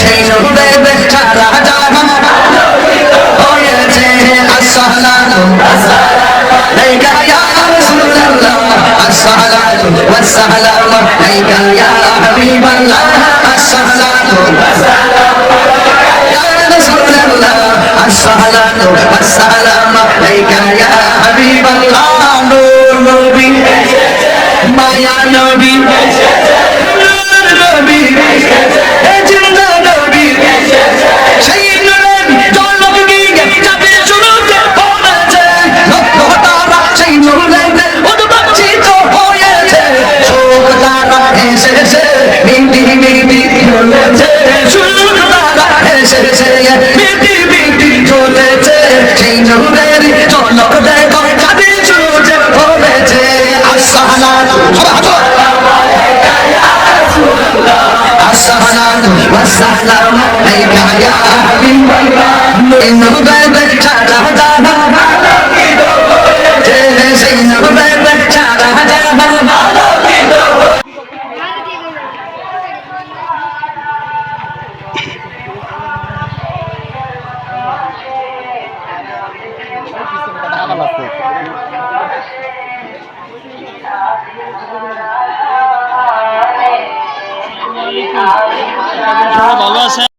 সেই নূরে সারা জাহান হয়েছে আসসালাতু আলাইকা ইয়া রাসূলুল্লাহ আসসালাতু ওয়াসসালামু আলাইকা ইয়া হাবিবাল্লাহ আসসালাতু ওয়াসসালামু আলাইকা ইয়া রাসূলুল্লাহ আসসালাতু ওয়াসসালামু আলাইকা ইয়া হাবিবাল্লাহ নূর নবী মায়া নবী। الصلاة والسلام عليك يا حبيب الله إنه بابك شارع دانا إنه بابك شارع সবাই ভালো আছে